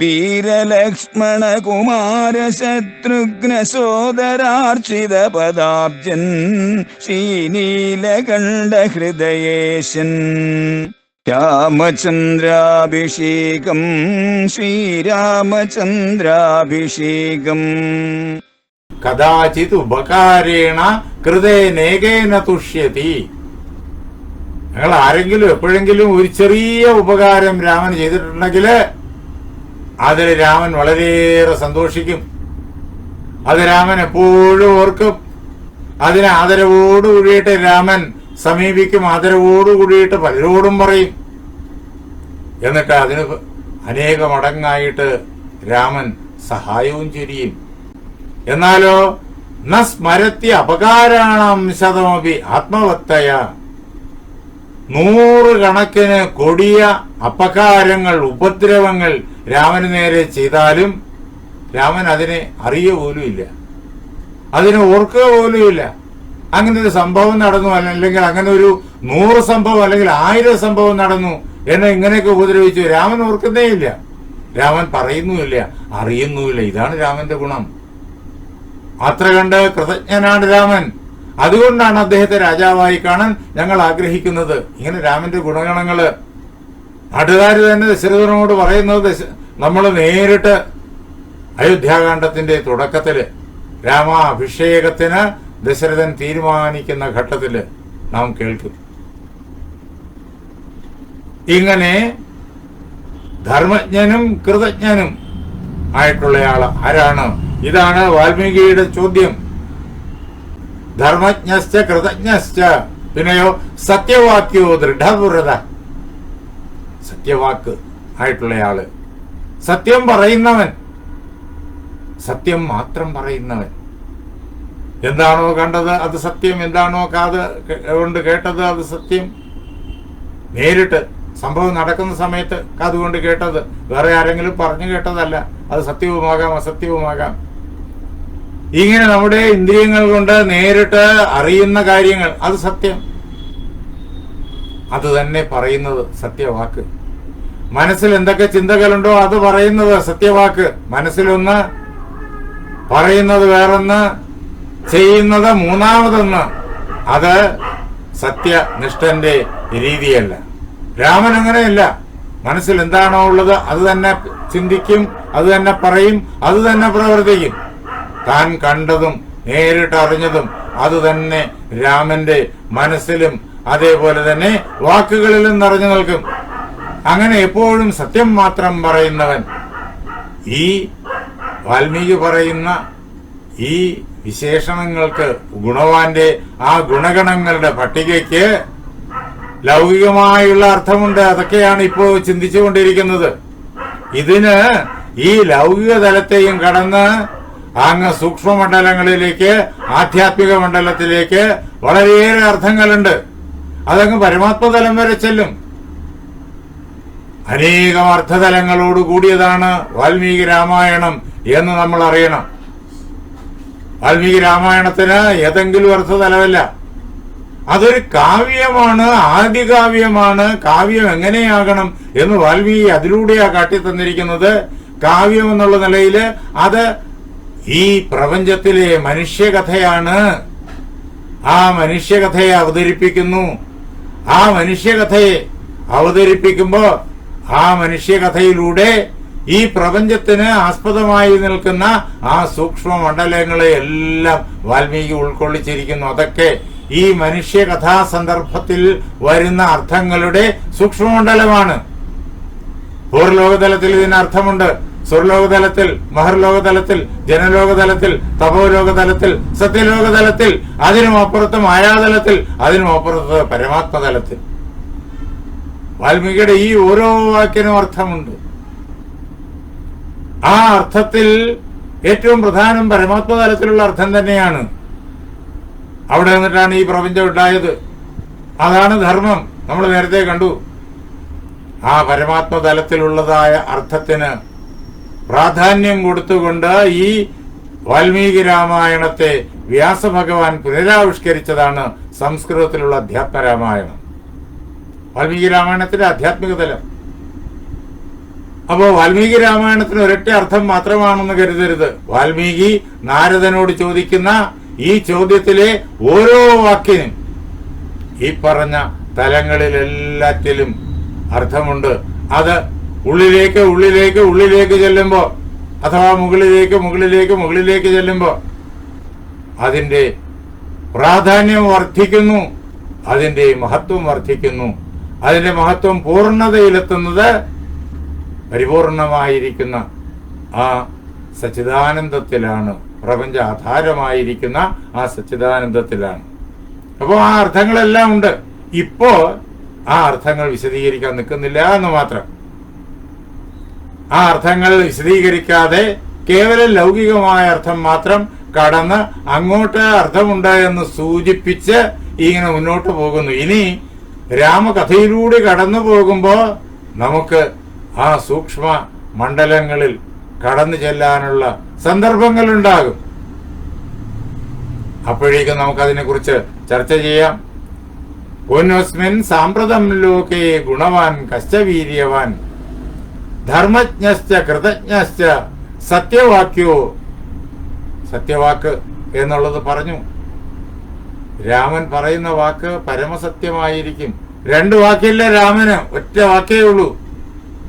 വീരലക്ഷ്മണ കുമാര ശത്രുഘ്ന സോദരാർച്ചിത പദാബ്ജൻ ശ്രീനീലകണ്ഠ ഹൃദയേശൻ രാമചന്ദ്രാഭിഷേകം ശ്രീരാമചന്ദ്രാഭിഷേകം. കഥാചിത് ഉപകാരേണ കൃതേനേകേന തുഷ്യതി. നിങ്ങൾ ആരെങ്കിലും എപ്പോഴെങ്കിലും ഒരു ചെറിയ ഉപകാരം രാമൻ ചെയ്തിട്ടുണ്ടെങ്കിൽ അതിൽ രാമൻ വളരെയേറെ സന്തോഷിക്കും. അത് രാമൻ എപ്പോഴും ഓർക്കും. അതിന് ആദരവോടു കൂടിയിട്ട് രാമൻ സമീപിക്കും ആദരവോടു കൂടിയിട്ട് പലരോടും പറയും. എന്നിട്ട് അതിന് അനേക മടങ്ങായിട്ട് രാമൻ സഹായവും ചൊരിയും എന്നാലോ ന സ്മരത്തി അപകാരാണം ശതമപി ആത്മവത്തയ. നൂറുകണക്കിന് കൊടിയ അപകാരങ്ങൾ ഉപദ്രവങ്ങൾ രാമന് നേരെ ചെയ്താലും രാമൻ അതിനെ അറിയ പോലുമില്ല അതിനെ ഓർക്കുക പോലുമില്ല അങ്ങനെ ഒരു സംഭവം നടന്നു അല്ലെങ്കിൽ അങ്ങനെ ഒരു നൂറ് സംഭവം അല്ലെങ്കിൽ ആയിരം സംഭവം നടന്നു എന്നെ ഇങ്ങനെയൊക്കെ ഉപദ്രവിച്ചു. രാമൻ ഓർക്കുന്നേ ഇല്ല. രാമൻ പറയുന്നുമില്ല അറിയുന്നുമില്ല. ഇതാണ് രാമന്റെ ഗുണം. അത്ര കണ്ട് കൃതജ്ഞനാണ് രാമൻ. അതുകൊണ്ടാണ് അദ്ദേഹത്തെ രാജാവായി കാണാൻ ഞങ്ങൾ ആഗ്രഹിക്കുന്നത്. ഇങ്ങനെ രാമന്റെ ഗുണഗണങ്ങൾ നാട്ടുകാർ തന്നെ ദശരഥനോട് പറയുന്നത് ദശ നമ്മൾ നേരിട്ട് അയോധ്യാകാന്ഡത്തിന്റെ തുടക്കത്തിൽ രാമാഭിഷേകത്തിന് ദശരഥൻ തീരുമാനിക്കുന്ന ഘട്ടത്തിൽ നാം കേൾക്കും. ഇങ്ങനെ ധർമ്മജ്ഞനും കൃതജ്ഞനും ആയിട്ടുള്ളയാൾ ആരാണ്? ഇതാണ് വാൽമീകിയുടെ ചോദ്യം. ധർമ്മജ്ഞശ്ച കൃതജ്ഞശ്ച. പിന്നെയോ സത്യവാക്യോ ദൃഢവ്രത. സത്യവാക്ക് ആയിട്ടുള്ളയാൾ സത്യം പറയുന്നവൻ. സത്യം മാത്രം പറയുന്നവൻ. എന്താണോ കണ്ടത് അത് സത്യം എന്താണോ കാത് കൊണ്ട് കേട്ടത് അത് സത്യം. നേരിട്ട് സംഭവം നടക്കുന്ന സമയത്ത് കാതുകൊണ്ട് കേട്ടത് വേറെ ആരെങ്കിലും പറഞ്ഞു കേട്ടതല്ല. അത് സത്യവുമാകാം അസത്യവുമാകാം. ഇങ്ങനെ നമ്മുടെ ഇന്ദ്രിയങ്ങൾ കൊണ്ട് നേരിട്ട് അറിയുന്ന കാര്യങ്ങൾ അത് സത്യം. അത് തന്നെ പറയുന്നത് സത്യവാക്ക്. മനസ്സിൽ എന്തൊക്കെ ചിന്തകളുണ്ടോ അത് പറയുന്നത് സത്യവാക്ക്. മനസ്സിലൊന്ന് പറയുന്നത് വേറൊന്ന് ചെയ്യുന്നത് മൂന്നാമതൊന്ന്. അത് സത്യനിഷ്ഠന്റെ രീതിയല്ല. രാമൻ അങ്ങനെയല്ല. മനസ്സിൽ എന്താണോ ഉള്ളത് അത് തന്നെ ചിന്തിക്കും അത് തന്നെ പറയും അത് തന്നെ പ്രവർത്തിക്കും. താൻ കണ്ടതും നേരിട്ട് അറിഞ്ഞതും അത് തന്നെ രാമന്റെ മനസ്സിലും അതേപോലെ തന്നെ വാക്കുകളിലും നിറഞ്ഞു നിൽക്കും. അങ്ങനെ എപ്പോഴും സത്യം മാത്രം പറയുന്നവൻ ഈ വാൽമീകി പറയുന്ന ഈ വിശേഷണങ്ങൾക്ക് ഗുണവാന്റെ ആ ഗുണഗണങ്ങളുടെ പട്ടികയ്ക്ക് ലൗകികമായുള്ള അർത്ഥമുണ്ട്. അതൊക്കെയാണ് ഇപ്പോൾ ചിന്തിച്ചുകൊണ്ടിരിക്കുന്നത്. ഇതിന് ഈ ലൗകിക തലത്തെയും കടന്ന് അങ്ങ് സൂക്ഷ്മമണ്ഡലങ്ങളിലേക്ക് ആധ്യാത്മിക മണ്ഡലത്തിലേക്ക് വളരെയേറെ അർത്ഥങ്ങളുണ്ട്. അതങ്ങ് പരമാത്മതലം വരെ ചെല്ലും. അനേകം അർത്ഥതലങ്ങളോട് കൂടിയതാണ് വാൽമീകി രാമായണം എന്ന് നമ്മൾ അറിയണം. വാൽമീകി രാമായണത്തിന് ഏതെങ്കിലും അർത്ഥതലമല്ല. അതൊരു കാവ്യമാണ് ആദ്യ കാവ്യമാണ്. കാവ്യം എങ്ങനെയാകണം എന്ന് വാൽമീകി അതിലൂടെയാ കാട്ടിത്തന്നിരിക്കുന്നത്. കാവ്യം എന്നുള്ള നിലയിൽ അത് ഈ പ്രപഞ്ചത്തിലെ മനുഷ്യകഥയാണ്. ആ മനുഷ്യകഥയെ അവതരിപ്പിക്കുന്നു. ആ മനുഷ്യകഥയെ അവതരിപ്പിക്കുമ്പോ ആ മനുഷ്യകഥയിലൂടെ ഈ പ്രപഞ്ചത്തിന് ആസ്പദമായി നിൽക്കുന്ന ആ സൂക്ഷ്മ മണ്ഡലങ്ങളെ എല്ലാം വാൽമീകി ഉൾക്കൊള്ളിച്ചിരിക്കുന്നു. അതൊക്കെ ഈ മനുഷ്യകഥാ സന്ദർഭത്തിൽ വരുന്ന അർത്ഥങ്ങളുടെ സൂക്ഷ്മമണ്ഡലമാണ്. പൂർലോകതലത്തിൽ ഇതിന് അർത്ഥമുണ്ട്. സ്വർലോകതലത്തിൽ മഹർലോകതലത്തിൽ ജനലോകതലത്തിൽ തപോലോകതലത്തിൽ സത്യലോകതലത്തിൽ അതിനും അപ്പുറത്ത് മായാതലത്തിൽ അതിനും അപ്പുറത്ത് പരമാത്മതലത്തിൽ. വാൽമീകിയുടെ ഈ ഓരോ വാക്കിനും അർത്ഥമുണ്ട്. ആ അർത്ഥത്തിൽ ഏറ്റവും പ്രധാനം പരമാത്മ തലത്തിലുള്ള അർത്ഥം തന്നെയാണ്. അവിടെ നിന്നിട്ടാണ് ഈ പ്രപഞ്ചം ഉണ്ടായത്. അതാണ് ധർമ്മം. നമ്മൾ നേരത്തെ കണ്ടു. ആ പരമാത്മ തലത്തിലുള്ളതായ അർത്ഥത്തിന് പ്രാധാന്യം കൊടുത്തുകൊണ്ട് ഈ വാൽമീകി രാമായണത്തെ വ്യാസഭഗവാൻ പുനരാവിഷ്കരിച്ചതാണ് സംസ്കൃതത്തിലുള്ള അധ്യാത്മ രാമായണം. വാൽമീകി രാമായണത്തിന്റെ ആധ്യാത്മിക തലം. അപ്പോ വാൽമീകി രാമായണത്തിന് ഒരൊറ്റ അർത്ഥം മാത്രമാണെന്ന് കരുതരുത്. വാൽമീകി നാരദനോട് ചോദിക്കുന്ന ഈ ചോദ്യത്തിലെ ഓരോ വാക്കിനും ഈ പറഞ്ഞ തലങ്ങളിലെല്ലാറ്റിലും അർത്ഥമുണ്ട്. അത് ഉള്ളിലേക്ക് ഉള്ളിലേക്ക് ഉള്ളിലേക്ക് ചെല്ലുമ്പോ അഥവാ മുകളിലേക്ക് മുകളിലേക്ക് മുകളിലേക്ക് ചെല്ലുമ്പോ അതിന്റെ പ്രാധാന്യം വർദ്ധിക്കുന്നു അതിന്റെ മഹത്വം വർദ്ധിക്കുന്നു. അതിന്റെ മഹത്വം പൂർണതയിലെത്തുന്നത് പരിപൂർണമായിരിക്കുന്ന ആ സച്ചിദാനന്ദത്തിലാണ്. പ്രപഞ്ച ആധാരമായിരിക്കുന്ന ആ സച്ചിദാനന്ദത്തിലാണ്. അപ്പോൾ ആ അർത്ഥങ്ങളെല്ലാം ഉണ്ട്. ഇപ്പോ ആ അർത്ഥങ്ങൾ വിശദീകരിക്കാൻ നിൽക്കുന്നില്ല എന്ന് മാത്രം. ആ അർത്ഥങ്ങൾ വിശദീകരിക്കാതെ കേവലം ലൗകികമായ അർത്ഥം മാത്രം കടന്ന് അങ്ങോട്ട് അർത്ഥമുണ്ട് എന്ന് സൂചിപ്പിച്ച് ഇങ്ങനെ മുന്നോട്ട് പോകുന്നു. ഇനി രാമകഥയിലൂടെ കടന്നു പോകുമ്പോൾ നമുക്ക് ആ സൂക്ഷ്മ മണ്ഡലങ്ങളിൽ കടന്നു ചെല്ലാനുള്ള സന്ദർഭങ്ങൾ ഉണ്ടാകും അപ്പോഴേക്കും നമുക്കതിനെ കുറിച്ച് ചർച്ച ചെയ്യാം. പൊന്നോസ്മിൻ സാമ്പ്രതം ലോകേ ഗുണവാൻ കശ്ചവീര്യവാൻ ധർമ്മജ്ഞശ്ച കൃതജ്ഞശ്ച സത്യവാക്യോ സത്യവാക്ക് എന്നുള്ളത് പറഞ്ഞു. രാമൻ പറയുന്ന വാക്ക് പരമസത്യമായിരിക്കും. രണ്ട് വാക്കില്ല രാമന് ഒറ്റ വാക്കേ ഉള്ളൂ.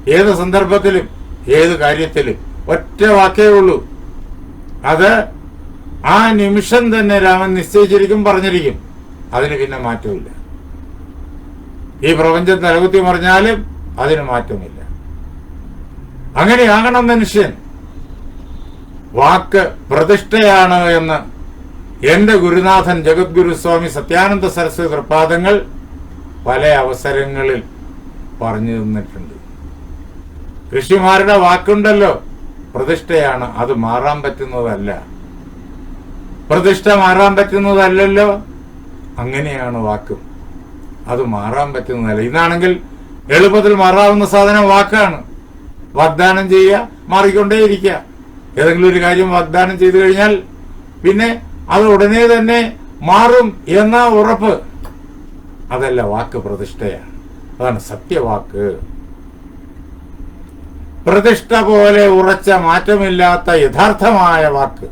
ഏത് സന്ദർഭത്തിലും ഏത് കാര്യത്തിലും ഒറ്റ വാക്കേ ഉള്ളൂ. അത് ആ നിമിഷം തന്നെ രാമൻ നിശ്ചയിച്ചിരിക്കും പറഞ്ഞിരിക്കും. അതിന് പിന്നെ മാറ്റമില്ല. ഈ പ്രപഞ്ചം തലകുത്തി മറിഞ്ഞാലും അതിന് മാറ്റമില്ല. അങ്ങനെയാകണം മനുഷ്യൻ. വാക്ക് പ്രതിഷ്ഠയാണ് എന്ന് എന്റെ ഗുരുനാഥൻ ജഗദ്ഗുരു സ്വാമി സത്യാനന്ദ സരസ്വതി തൃപ്പാദങ്ങൾ പല അവസരങ്ങളിൽ പറഞ്ഞു തന്നിട്ടുണ്ട്. ഋഷിമാരുടെ വാക്കുണ്ടല്ലോ പ്രതിഷ്ഠയാണ് അത് മാറാൻ പറ്റുന്നതല്ല. പ്രതിഷ്ഠ മാറാൻ പറ്റുന്നതല്ലല്ലോ അങ്ങനെയാണ് വാക്കും. അത് മാറാൻ പറ്റുന്നതല്ല. ഇന്നാണെങ്കിൽ എളുപ്പത്തിൽ മാറാവുന്ന സാധനം വാക്കാണ്. വാഗ്ദാനം ചെയ്യുക മാറിക്കൊണ്ടേയിരിക്കുക. ഏതെങ്കിലും ഒരു കാര്യം വാഗ്ദാനം ചെയ്തു കഴിഞ്ഞാൽ പിന്നെ അത് ഉടനെ തന്നെ മാറും എന്ന ഉറപ്പ്. അതല്ല വാക്ക് പ്രതിഷ്ഠയാണ്. അതാണ് സത്യവാക്ക്. പ്രതിഷ്ഠ പോലെ ഉറച്ച മാറ്റമില്ലാത്ത യഥാർത്ഥമായ വാക്ക്.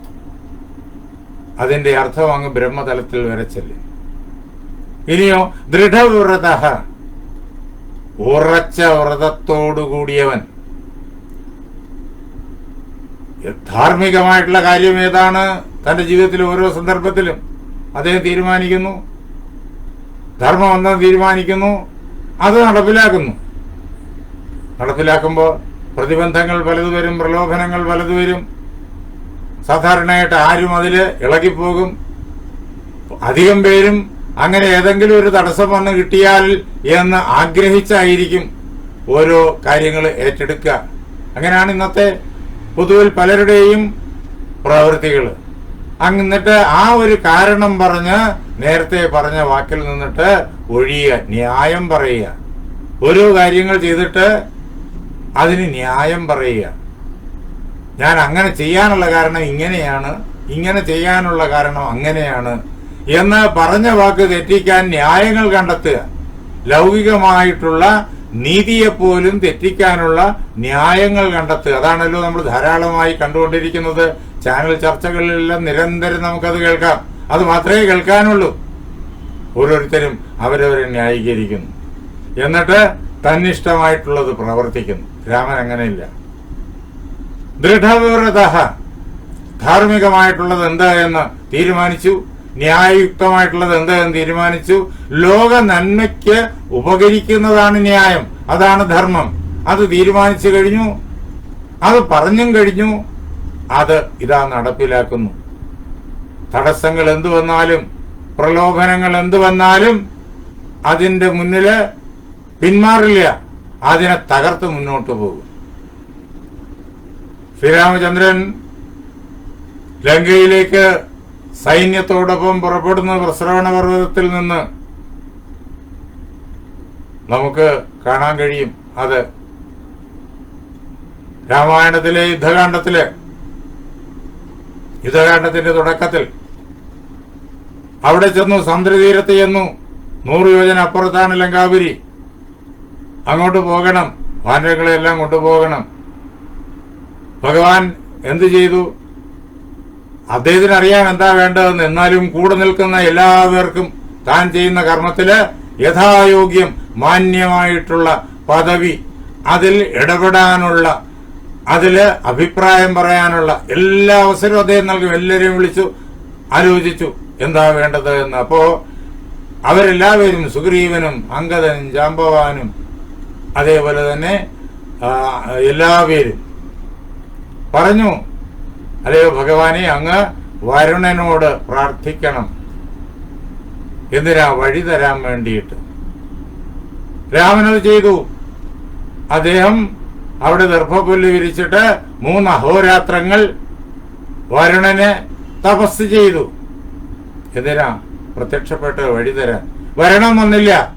അതിന്റെ അർത്ഥം അങ്ങ് ബ്രഹ്മതലത്തിൽ വരച്ചല്ലേ ഇനിയോ ദൃഢവ്രത. ഉറച്ച വ്രതത്തോടുകൂടിയവൻ ധാർമ്മികമായിട്ടുള്ള കാര്യം ഏതാണ്? തന്റെ ജീവിതത്തിലെ ഓരോ സന്ദർഭത്തിലും അദ്ദേഹം തീരുമാനിക്കുന്നു. ധർമ്മം എന്ന് തീരുമാനിക്കുന്നു. അത് നടപ്പിലാക്കുന്നു. നടപ്പിലാക്കുമ്പോൾ പ്രതിബന്ധങ്ങൾ പലത് വരും പ്രലോഭനങ്ങൾ പലത് വരും. സാധാരണയായിട്ട് ആരും അതിൽ ഇളകിപ്പോകും. അധികം പേരും അങ്ങനെ ഏതെങ്കിലും ഒരു തടസ്സം വന്ന് കിട്ടിയാൽ എന്ന് ആഗ്രഹിച്ചായിരിക്കും ഓരോ കാര്യങ്ങൾ ഏറ്റെടുക്കുക. അങ്ങനെയാണ് ഇന്നത്തെ പൊതുവിൽ പലരുടെയും പ്രവൃത്തികൾ. എന്നിട്ട് ആ ഒരു കാരണം പറഞ്ഞ് നേരത്തെ പറഞ്ഞ വാക്കിൽ നിന്നിട്ട് ഒഴിയുക ന്യായം പറയുക. ഓരോ കാര്യങ്ങൾ ചെയ്തിട്ട് അതിന് ന്യായം പറയുക. ഞാൻ അങ്ങനെ ചെയ്യാനുള്ള കാരണം ഇങ്ങനെയാണ് ഇങ്ങനെ ചെയ്യാനുള്ള കാരണം അങ്ങനെയാണ് എന്ന് പറഞ്ഞ വാക്ക് തെറ്റിക്കാൻ ന്യായങ്ങൾ കണ്ടെത്തുക. ലൗകികമായിട്ടുള്ള നീതിയെപ്പോലും തെറ്റിക്കാനുള്ള ന്യായങ്ങൾ കണ്ടെത്തുക. അതാണല്ലോ നമ്മൾ ധാരാളമായി കണ്ടുകൊണ്ടിരിക്കുന്നത്. ചാനൽ ചർച്ചകളിലെല്ലാം നിരന്തരം നമുക്കത് കേൾക്കാം. അത് മാത്രമേ കേൾക്കാനുള്ളൂ. ഓരോരുത്തരും അവരവരെ ന്യായീകരിക്കുന്നു. എന്നിട്ട് തന്നിഷ്ടമായിട്ടുള്ളത് പ്രവർത്തിക്കുന്നു. രാമൻ അങ്ങനെയില്ല. ദൃഢവിവ്രത ധാർമ്മികമായിട്ടുള്ളത് എന്താ എന്ന് തീരുമാനിച്ചു. ന്യായയുക്തമായിട്ടുള്ളത് എന്താ എന്ന് തീരുമാനിച്ചു. ലോക നന്മയ്ക്ക് ഉപകരിക്കുന്നതാണ് ന്യായം. അതാണ് ധർമ്മം. അത് തീരുമാനിച്ചു കഴിഞ്ഞു. അത് പറഞ്ഞും കഴിഞ്ഞു. അത് ഇതാ നടപ്പിലാക്കുന്നു. തടസ്സങ്ങൾ എന്തു വന്നാലും പ്രലോഭനങ്ങൾ എന്തു വന്നാലും അതിന്റെ മുന്നിൽ പിന്മാറില്ല. അതിനെ തകർത്ത് മുന്നോട്ട് പോകും. ശ്രീരാമചന്ദ്രൻ ലങ്കയിലേക്ക് സൈന്യത്തോടൊപ്പം പുറപ്പെടുന്ന പ്രസ്രവണ പർവതത്തിൽ നിന്ന് നമുക്ക് കാണാൻ കഴിയും. അത് രാമായണത്തിലെ യുദ്ധകാന്ഡത്തിൽ. യുദ്ധകാന്ഡത്തിന്റെ തുടക്കത്തിൽ. അവിടെ ചെന്നു സമുദ്രതീരത്ത് ചെന്നു. നൂറ് യോജന അപ്പുറത്താണ് ലങ്കാപുരി. അങ്ങോട്ട് പോകണം. വാനരങ്ങളെല്ലാം കൊണ്ടുപോകണം. ഭഗവാൻ എന്തു ചെയ്തു? അദ്ദേഹത്തിന് അറിയാൻ എന്താ വേണ്ടതെന്ന് എന്നാലും കൂടെ നിൽക്കുന്ന എല്ലാവർക്കും താൻ ചെയ്യുന്ന കർമ്മത്തിൽ യഥായോഗ്യം മാന്യമായിട്ടുള്ള പദവി അതിൽ ഇടപെടാനുള്ള അതിൽ അഭിപ്രായം പറയാനുള്ള എല്ലാ അവസരവും അദ്ദേഹം നൽകും. എല്ലാവരെയും വിളിച്ചു ആലോചിച്ചു എന്താ വേണ്ടത് എന്ന്. അപ്പോ അവരെല്ലാവരും സുഗ്രീവനും അങ്കദനും ജാമ്പവാനും അതേപോലെ തന്നെ എല്ലാവരും പറഞ്ഞു അല്ലയോ ഭഗവാനെ അങ്ങ് വരുണനോട് പ്രാർത്ഥിക്കണം. എന്തിനാ? വഴി തരാൻ വേണ്ടിയിട്ട്. രാമനത് ചെയ്തു. അദ്ദേഹം അവിടെ ദർഭപുല്ല് വിരിച്ചിട്ട് മൂന്ന് അഹോരാത്രങ്ങൾ വരുണനെ തപസ് ചെയ്തു. എന്തിനാ? പ്രത്യക്ഷപ്പെട്ട് വഴി തരാൻ. വരണം വന്നില്ല.